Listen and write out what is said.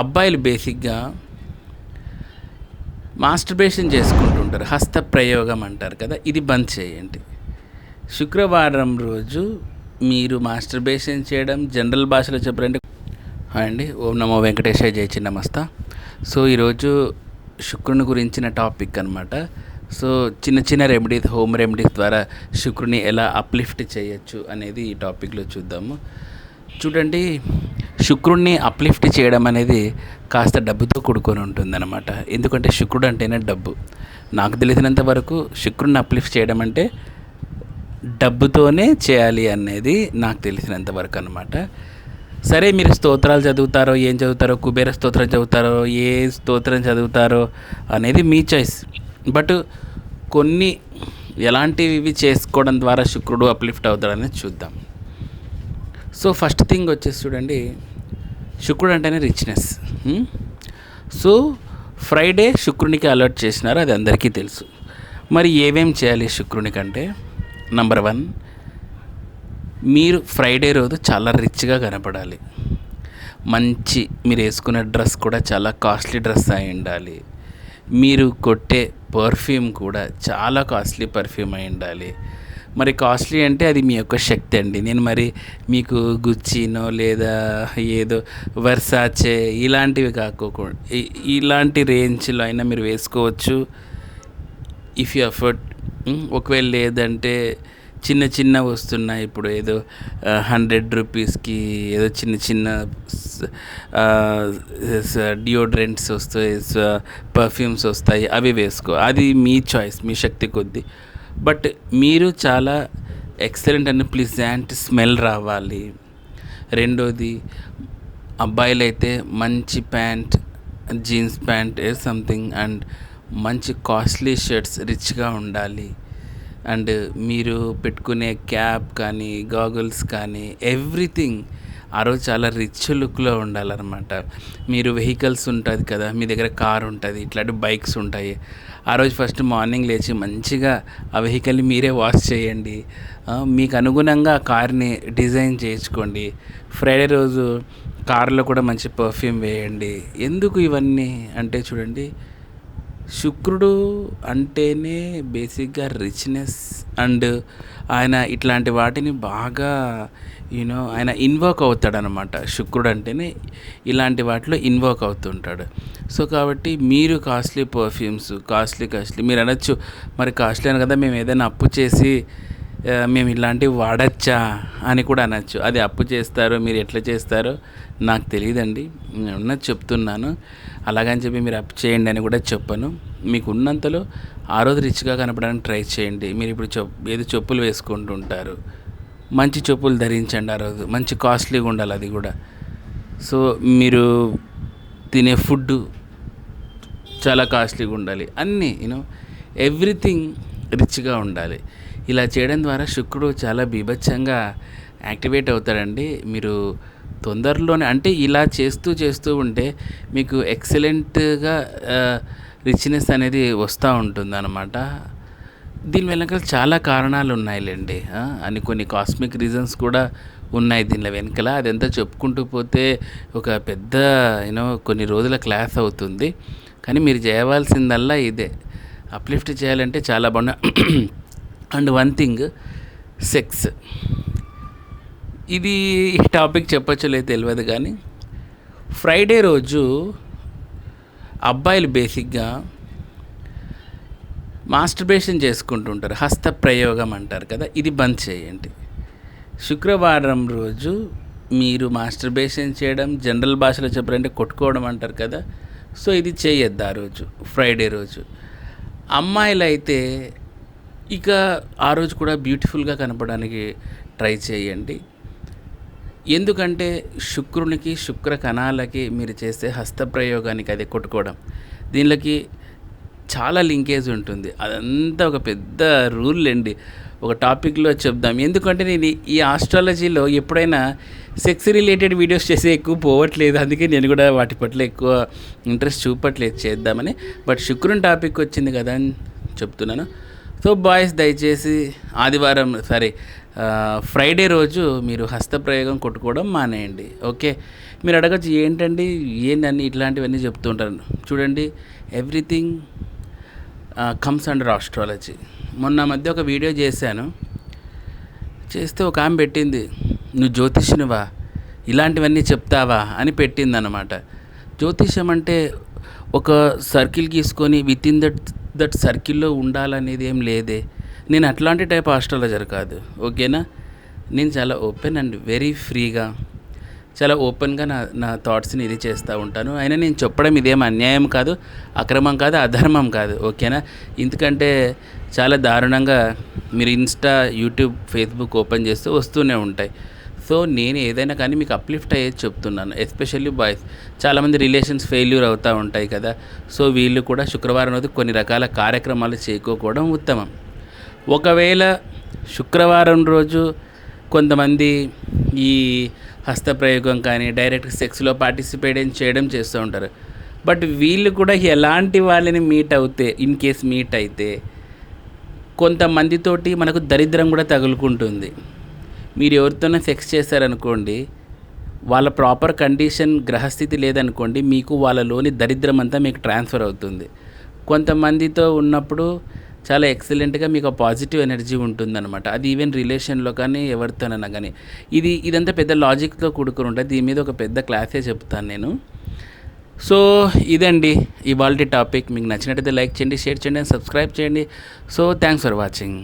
అబ్బాయిలు బేసిక్గా మాస్టర్బేషన్ చేసుకుంటుంటారు హస్త ప్రయోగం అంటారు కదా ఇది బంద్ చేయండి. శుక్రవారం రోజు మీరు మాస్టర్బేషన్ చేయడం జనరల్ భాషలో చెప్పారంటే హాయ్ అండి ఓం నమో వెంకటేశ్వర జయ చిన్నమస్త. సో ఈరోజు శుక్రుని గురించిన టాపిక్ అనమాట సో చిన్న చిన్న రెమెడీస్ హోమ్ రెమెడీస్ ద్వారా శుక్రుని ఎలా అప్లిఫ్ట్ చేయొచ్చు అనేది ఈ టాపిక్లో చూద్దాము. చూడండి శుక్రుడిని అప్లిఫ్ట్ చేయడం అనేది కాస్త డబ్బుతో కూడుకొని ఉంటుందన్నమాట. ఎందుకంటే శుక్రుడు అంటేనే డబ్బు. నాకు తెలిసినంత వరకు శుక్రుడిని అప్లిఫ్ట్ చేయడం అంటే డబ్బుతోనే చేయాలి అనేది నాకు తెలిసినంత వరకు అనమాట సరే మీరు స్తోత్రాలు చదువుతారో ఏం చదువుతారో కుబేర స్తోత్రం చదువుతారో ఏ స్తోత్రం చదువుతారో అనేది మీ చాయిస్ బట్ కొన్ని ఎలాంటివి చేసుకోవడం ద్వారా శుక్రుడు అప్లిఫ్ట్ అవుతాడనేది చూద్దాం. సో ఫస్ట్ థింగ్ వచ్చేసి చూడండి శుక్రుడు అంటేనే రిచ్నెస్ hmm? సో ఫ్రైడే శుక్రునికి అలర్ట్ చేసినారు అది అందరికీ తెలుసు. మరి ఏమేం చేయాలి శుక్రునికి అంటే నంబర్ వన్ మీరు ఫ్రైడే రోజు చాలా రిచ్గా కనపడాలి. మంచి మీరు వేసుకున్న డ్రెస్ కూడా చాలా కాస్ట్లీ డ్రెస్ అయి ఉండాలి. మీరు కొట్టే పర్ఫ్యూమ్ కూడా చాలా కాస్ట్లీ పర్ఫ్యూమ్ అయి ఉండాలి. మరి కాస్ట్లీ అంటే అది మీ యొక్క శక్తి అండి. నేను మరి మీకు గుచ్చినో లేదా ఏదో వర్సాచే ఇలాంటివి కాకోకుండా ఇలాంటి రేంజ్లో అయినా మీరు వేసుకోవచ్చు. ఇఫ్ యూ అఫర్ట్ ఒకవేళ లేదంటే చిన్న చిన్న వస్తున్నాయి. ఇప్పుడు ఏదో హండ్రెడ్ రూపీస్కి ఏదో చిన్న చిన్న డియోడ్రెంట్స్ వస్తాయి పర్ఫ్యూమ్స్ వస్తాయి. అవి వేసుకో. అది మీ చాయిస్ మీ శక్తి కొద్దీ. బట్ మీరు చాలా ఎక్సలెంట్ అని ప్లిజాంట్ స్మెల్ రావాలి. రెండోది అబ్బాయిలైతే మంచి ప్యాంట్ జీన్స్ ప్యాంట్ ఏ సంథింగ్ అండ్ మంచి కాస్ట్లీ షర్ట్స్ రిచ్గా ఉండాలి. అండ్ మీరు పెట్టుకునే క్యాప్ కానీ గాగుల్స్ కానీ ఎవ్రీథింగ్ ఆ రోజు చాలా రిచ్ లుక్లో ఉండాలన్నమాట. మీరు వెహికల్స్ ఉంటుంది కదా మీ దగ్గర కార్ ఉంటుంది ఇట్లాంటి బైక్స్ ఉంటాయి. ఆ రోజు ఫస్ట్ మార్నింగ్ లేచి మంచిగా ఆ వెహికల్ని మీరే వాష్ చేయండి. మీకు అనుగుణంగా ఆ కార్ని డిజైన్ చేయించుకోండి. ఫ్రైడే రోజు కార్లో కూడా మంచి పర్ఫ్యూమ్ వేయండి. ఎందుకు ఇవన్నీ? అంటే చూడండి శుక్రుడు అంటేనే బేసిక్గా రిచ్నెస్ అండ్ ఆయన ఇట్లాంటి వాటిని బాగా యూనో ఆయన ఇన్వోక్ అవుతాడనమాట శుక్రుడు అంటేనే ఇలాంటి వాటిలో ఇన్వోక్ అవుతుంటాడు. సో కాబట్టి మీరు కాస్ట్లీ పర్ఫ్యూమ్స్ కాస్ట్లీ కాస్ట్లీ మీరు అనొచ్చు. మరి కాస్ట్లీ అని కదా మేము ఏదైనా అప్పు చేసి మేము ఇలాంటివి వాడచ్చా? అని కూడా అనొచ్చు. అది అప్పు చేస్తారో మీరు ఎట్లా చేస్తారో నాకు తెలియదండి. నేను ఉన్నది చెప్తున్నాను. అలాగని చెప్పి మీరు అప్పు చేయండి అని కూడా చెప్పను. మీకు ఉన్నంతలో ఆ రోజు రిచ్గా కనపడడానికి ట్రై చేయండి. మీరు ఇప్పుడు చెప్ ఏదో చెప్పులు వేసుకుంటుంటారు. మంచి చెప్పులు ధరించండి ఆ రోజు. మంచి కాస్ట్లీగా ఉండాలి అది కూడా. సో మీరు తినే ఫుడ్ చాలా కాస్ట్లీగా ఉండాలి. అన్నీ యూనో ఎవ్రీథింగ్ రిచ్గా ఉండాలి. ఇలా చేయడం ద్వారా శుక్రుడు చాలా బీభత్సంగా యాక్టివేట్ అవుతాడండి. మీరు తొందరలోనే అంటే ఇలా చేస్తూ చేస్తూ ఉంటే మీకు ఎక్సలెంట్గా రిచ్నెస్ అనేది వస్తూ ఉంటుంది అనమాట దీని వెనక చాలా కారణాలు ఉన్నాయిలేండి. అని కొన్ని కాస్మిక్ రీజన్స్ కూడా ఉన్నాయి దీనిలో వెనకాల. అదంతా చెప్పుకుంటూ పోతే ఒక పెద్ద యూనో కొన్ని రోజుల క్లాస్ అవుతుంది. కానీ మీరు చేయవలసిందల్లా ఇదే. అప్లిఫ్ట్ చేయాలంటే చాలా బాగున్నా అండ్ వన్ థింగ్ సెక్స్. ఇది ఈ టాపిక్ చెప్పచ్చో లేదు తెలియదు కానీ ఫ్రైడే రోజు అబ్బాయిలు బేసిక్గా మాస్టర్బేషన్ చేసుకుంటుంటారు హస్త ప్రయోగం అంటారు కదా ఇది బంద్ చేయండి. శుక్రవారం రోజు మీరు మాస్టర్బేషన్ చేయడం జనరల్ భాషలో చెప్పారంటే కొట్టుకోవడం అంటారు కదా సో ఇది చేయొద్దు ఆ రోజు ఫ్రైడే రోజు. అమ్మాయిలు అయితే ఇక ఆ రోజు కూడా బ్యూటిఫుల్గా కనపడానికి ట్రై చేయండి. ఎందుకంటే శుక్రునికి శుక్ర కణాలకి మీరు చేసే హస్తప్రయోగానికి అది కొట్టుకోవడం దీనిలోకి చాలా లింకేజ్ ఉంటుంది. అదంతా ఒక పెద్ద రూల్ అండి. ఒక టాపిక్లో చెప్దాం. ఎందుకంటే నేను ఈ- ఈ ఆస్ట్రాలజీలో ఎప్పుడైనా సెక్స్ రిలేటెడ్ వీడియోస్ చేసి ఎక్కువ పోవట్లేదు. అందుకే నేను కూడా వాటి పట్ల ఎక్కువ ఇంట్రెస్ట్ చూపట్లేదు చేద్దామని. బట్ శుక్రుని టాపిక్ వచ్చింది కదా అని చెప్తున్నాను. సో బాయ్స్ దయచేసి ఆదివారం సారీ ఫ్రైడే రోజు మీరు హస్తప్రయోగం కొట్టుకోవడం మానేయండి ఓకే? మీరు అడగచ్చు ఏంటండి? ఏంటని ఇట్లాంటివన్నీ చెప్తుంటారు? చూడండి ఎవ్రీథింగ్ కమ్స్ అండర్ ఆస్ట్రాలజీ మొన్న మధ్య ఒక వీడియో చేశాను. చేస్తే ఒక ఆమె పెట్టింది నువ్వు జ్యోతిష్నువా ఇలాంటివన్నీ చెప్తావా? అని పెట్టింది అనమాట జ్యోతిష్యం అంటే ఒక సర్కిల్ గీసుకొని విత్ ఇన్ దట్ దట్ సర్కిల్లో ఉండాలనేది ఏం లేదే. నేను అట్లాంటి టైప్ ఆస్ట్రాలజర్ కాదు. ఓకేనా? నేను చాలా ఓపెన్ అండ్ వెరీ ఫ్రీగా చాలా ఓపెన్గా నా నా థాట్స్ని ఇది చేస్తూ ఉంటాను. అయినా నేను చెప్పడం ఇదేం అన్యాయం కాదు అక్రమం కాదు అధర్మం కాదు. ఓకేనా? ఎందుకంటే చాలా దారుణంగా మీరు ఇన్స్టా యూట్యూబ్ ఫేస్బుక్ ఓపెన్ చేస్తూ వస్తూనే ఉంటాయి. సో నేను ఏదైనా కానీ మీకు అప్లిఫ్ట్ అయ్యేది చెప్తున్నాను. ఎస్పెషల్లీ బాయ్స్ చాలామంది రిలేషన్స్ ఫెయిల్యూర్ అవుతూ ఉంటాయి కదా. సో వీళ్ళు కూడా శుక్రవారం రోజు కొన్ని రకాల కార్యక్రమాలు చేయకోవడం ఉత్తమం. ఒకవేళ శుక్రవారం రోజు కొంతమంది ఈ హస్తప్రయోగం కానీ డైరెక్ట్ సెక్స్లో పార్టిసిపేట్ చేయడం చేస్తూ ఉంటారు. బట్ వీళ్ళు కూడా ఎలాంటి వాళ్ళని మీట్ అవుతే ఇన్ కేస్ మీట్ అయితే కొంతమందితోటి మనకు దరిద్రం కూడా తగులుకుంటుంది. మీరు ఎవరితోనో సెక్స్ చేశారనుకోండి వాళ్ళ ప్రాపర్ కండిషన్ గ్రహస్థితి లేదనుకోండి మీకు వాళ్ళలోని దరిద్రం అంతా మీకు ట్రాన్స్ఫర్ అవుతుంది. కొంతమందితో ఉన్నప్పుడు చాలా ఎక్సలెంట్గా మీకు పాజిటివ్ ఎనర్జీ ఉంటుందన్నమాట. అది ఈవెన్ రిలేషన్లో కానీ ఎవరితోనైనా కానీ. ఇది ఇదంతా పెద్ద లాజిక్తో కూడుకుని ఉంటుంది. దీని మీద ఒక పెద్ద క్లాసే చెప్తాను నేను. సో ఇదండి ఇవాళ టాపిక్ మీకు నచ్చినట్టయితే లైక్ చేయండి షేర్ చేయండి సబ్స్క్రైబ్ చేయండి. So thanks for watching